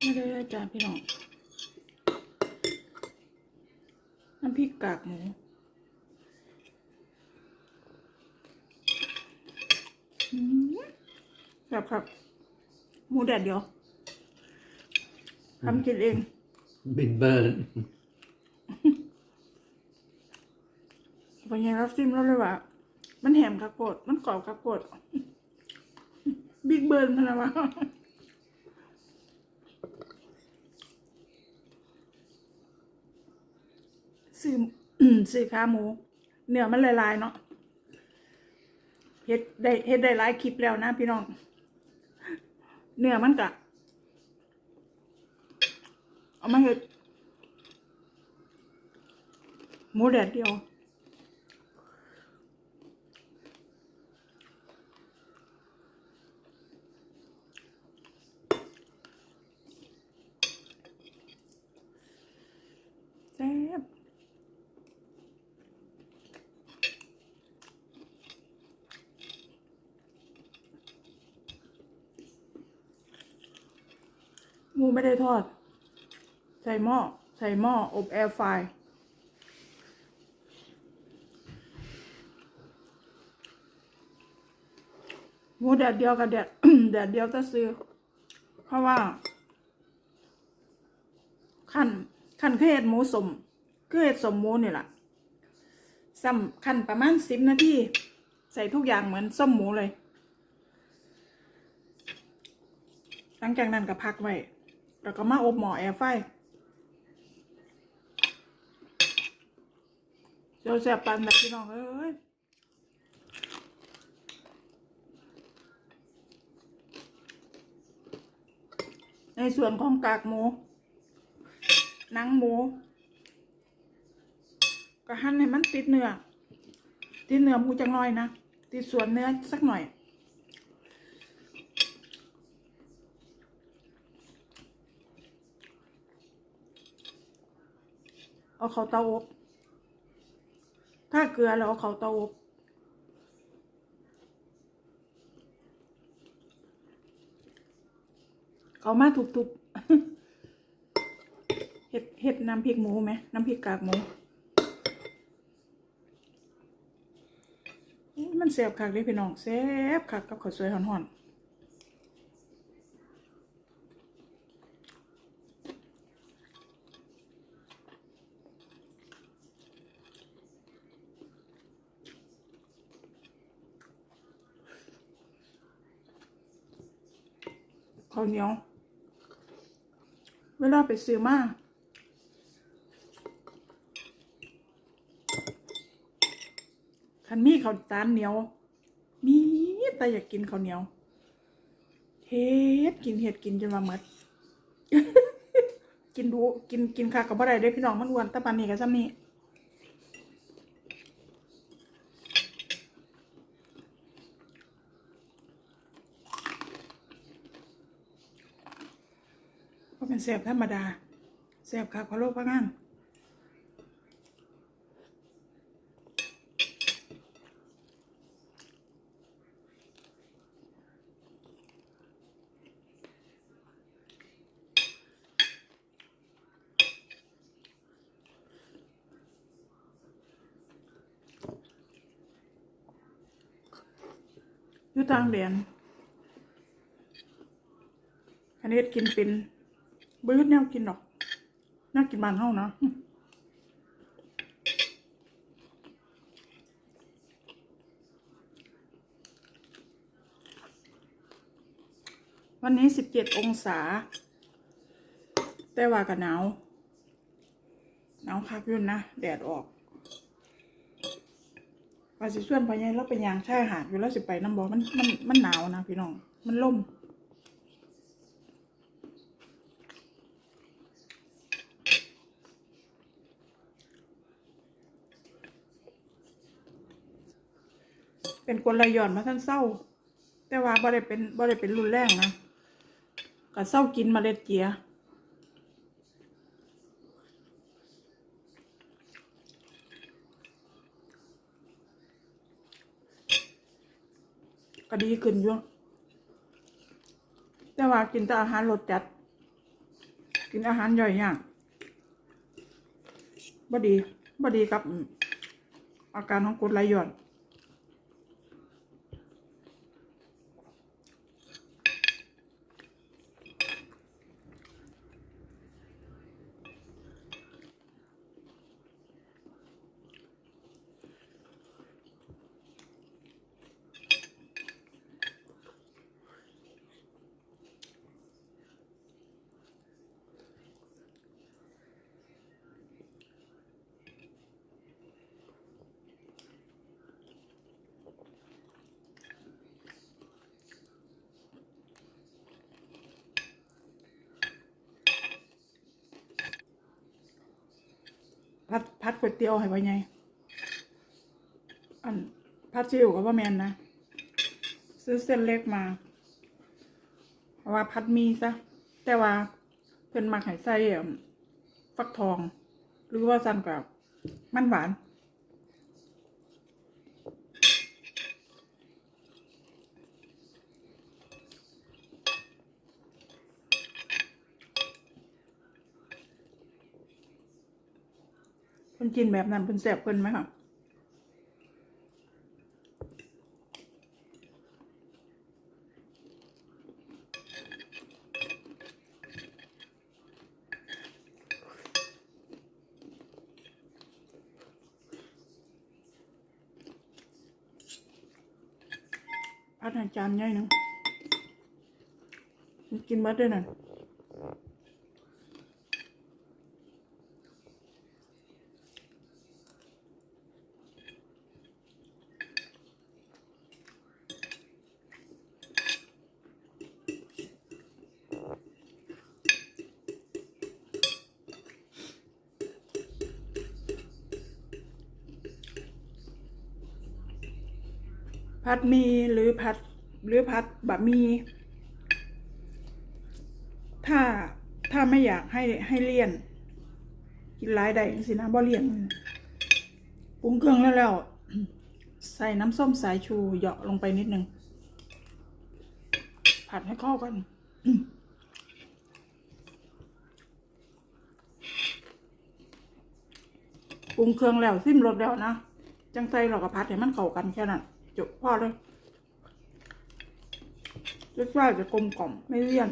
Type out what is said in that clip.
ไม่ได้เลยจ้าพี่น้อง น้ำพริกกากหมูอืมแบบครับ หมูแดดเดียวทำกินเอง Been burnt. เป็นไงรับซิมแล้วเลยว่า มันแหมคักโกดมันกรอบคักโกด บิ๊กเบิร์นพะนะวะ ซื้อซื้อขาหมู เนื้อมันลายๆเนาะเฮ็ดได้เฮ็ดได้หลายคลิปแล้วนะพี่น้อง เนื้อมันกะเอามาเฮ็ดหมูแดดเดียว แซ่บ หมูไม่ได้ทอด ใส่หม้อ ใส่หม้อ อบแอร์ไฟหมูแดดเดียวกับแดดแดดเดียวจะซื้อ เพราะว่า ขั้นขั้นคือเห็ดหมูสมคือเห็ดสมหมูนี่แหละซ้ำขั้นประมาณสิบนาทีใส่ทุกอย่างเหมือนส้มหมูเลย หลังจากนั้นก็พักไว้ แล้วก็มาอบหม้อแอร์ไฟเจ้าแซ่บปันแบบพี่น้องเอ้ยในส่วนของกากหมูหนังหมูก็หั่นให้มันติดเนื้อติดเนื้อหมูจังน้อยนะติดส่วนเนื้อสักหน่อย เอาเขาเตาอบ ถ้าเกลือแล้วเอาเขาเตาอบเขามาทุบๆเห็ดเห็ดน้ำพริกหมูไหมน้ำพริกกากหมู มันเสียบคักเลยพี่น้องเสียบคักกับข้าวสวยหอนๆ ข้าวเหนียว เวลาไปซื้อมาคันมีข้าวสารเหนียว มีแต่อยากกินข้าวเหนียว เฮ็ดกินเฮ็ดกินจนว่าหมดกินดู กินกินคักกับบ่ได้เด้พี่น้องมันอ้วนแต่ปานนี้ก็ซ้ำนี้ ก็เป็นแซ่บธรรมดาแซ่บคักพะโล้พะงานอยู่ต่างแดนอันนี้กินเป็น บ่ยุดแนวกินหรอกน่ากินบานเฮานะวันนี้สิบเจ็ดองศา แต่ว่าก็หนาว หนาวคักยุ่นนะ แดดออกว่าสิส่วนไปยังเราไปยางชายหาดอยู่แล้วสิไปน้ำบ่มันมันมันหนาวนะพี่น้อง มันล่ม เป็นกลระย่อนมาท่านเศร้า แต่ว่าบ่ได้เป็นบ่ได้เป็นรุนแรงนะก็เศร้ากินเมล็ดเจียก็ดีขึ้นอยู่แต่ว่ากินแต่อาหารรสจัด กินอาหารย่อยยากบ่ดีบ่ดีกับอืมอาการของกรดไหลย้อน พัดพัดก๋วยเตี๋ยวให้ไว้ไงอันพัดซีอิ๊วกับว่าแมนนะ ซื้อเส้นเล็กมาเพราะว่าพัดมีซะ แต่ว่าเพิ่นมาไข่ใส่อั่นฟักทอง หรือว่าสั่งกับมันหวาน เพิ่นกินแบบนั้นเพิ่นแสบเพิ่นไหมคะพัดให้จานใหญ่หนึงกินเบิดด้วยนั่น ผัดมีหรือผัดหรือผัดบะหมี่ถ้าถ้าไม่อยากให้ให้เลี่ยน กินหลายได้สินะบ่เลี่ยนปรุงเครื่องแล้วแล้วใส่น้ำส้มสายชูเหยาะลงไปนิดนึงผัดให้เข้ากัน ปรุงเครื่องแล้วซิมรสแล้วนะ จังใส่เราก็พัดให้มันเข้ากันแค่นั้น จบพอเลยรสชาติจะกลมกล่อมไม่เลี่ยน